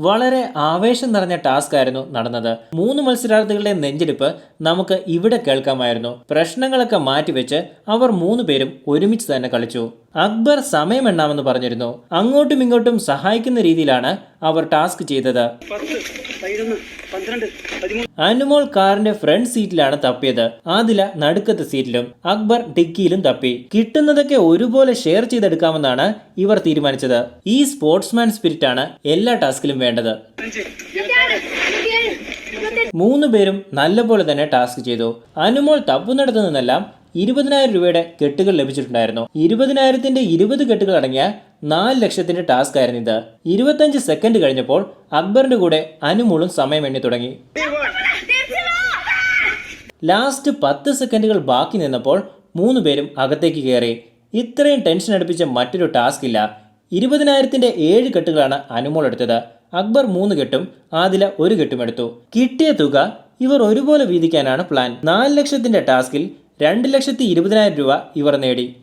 വളരെ ആവേശം നിറഞ്ഞ ടാസ്ക് ആയിരുന്നു നടന്നത്. മൂന്ന് മത്സരാർത്ഥികളുടെ നെഞ്ചെടുപ്പ് നമുക്ക് ഇവിടെ കേൾക്കാമായിരുന്നു. പ്രശ്നങ്ങളൊക്കെ മാറ്റിവെച്ച് അവർ മൂന്ന് പേരും ഒരുമിച്ച് തന്നെ കളിച്ചു. അക്ബർ സമയം എണ്ണാമെന്ന് പറഞ്ഞിരുന്നു. അങ്ങോട്ടും ഇങ്ങോട്ടും സഹായിക്കുന്ന രീതിയിലാണ് അവർ ടാസ്ക് ചെയ്തത്. അനുമോൾ കാറിന്റെ ഫ്രണ്ട് സീറ്റിലാണ് തപ്പിയത്. ആദില നടുക്കത്തെ സീറ്റിലും അക്ബർ ഡിക്കിയിലും തപ്പി. കിട്ടുന്നതൊക്കെ ഒരുപോലെ ഷെയർ ചെയ്തെടുക്കാമെന്നാണ് ഇവർ തീരുമാനിച്ചത്. ഈ സ്പോർട്സ്മാൻ സ്പിരിറ്റ് ആണ് എല്ലാ ടാസ്കിലും വേണ്ടത്. മൂന്ന് പേരും നല്ലപോലെ തന്നെ ടാസ്ക് ചെയ്തു. അനുമോൾ തപ്പുന്നിടത്തു നിന്നെല്ലാം ഇരുപതിനായിരം രൂപയുടെ കെട്ടുകൾ ലഭിച്ചിട്ടുണ്ടായിരുന്നു. ഇരുപതിനായിരത്തിന്റെ ഇരുപത് കെട്ടുകൾ അടങ്ങിയ നാല് ലക്ഷത്തിന്റെ ടാസ്ക് ആയിരുന്നു ഇത്. ഇരുപത്തഞ്ച് സെക്കൻഡ് കഴിഞ്ഞപ്പോൾ അക്ബറിന്റെ കൂടെ അനുമൂളും സമയം എണ്ണി തുടങ്ങി. ലാസ്റ്റ് പത്ത് സെക്കൻഡുകൾ ബാക്കി നിന്നപ്പോൾ മൂന്ന് പേരും അകത്തേക്ക് കയറി. ഇത്രയും ടെൻഷൻ അടുപ്പിച്ച മറ്റൊരു ടാസ്ക് ഇല്ല. ഇരുപതിനായിരത്തിന്റെ ഏഴ് കെട്ടുകളാണ് അനുമോൾ എടുത്തത്. അക്ബർ മൂന്ന് കെട്ടും ആദില ഒരു കെട്ടും എടുത്തു. കിട്ടിയ തുക ഇവർ ഒരുപോലെ വീതിക്കാനാണ് പ്ലാൻ. നാല് ലക്ഷത്തിന്റെ ടാസ്കിൽ രണ്ട് ലക്ഷത്തി ഇരുപതിനായിരം രൂപ ഇവർ നേടി.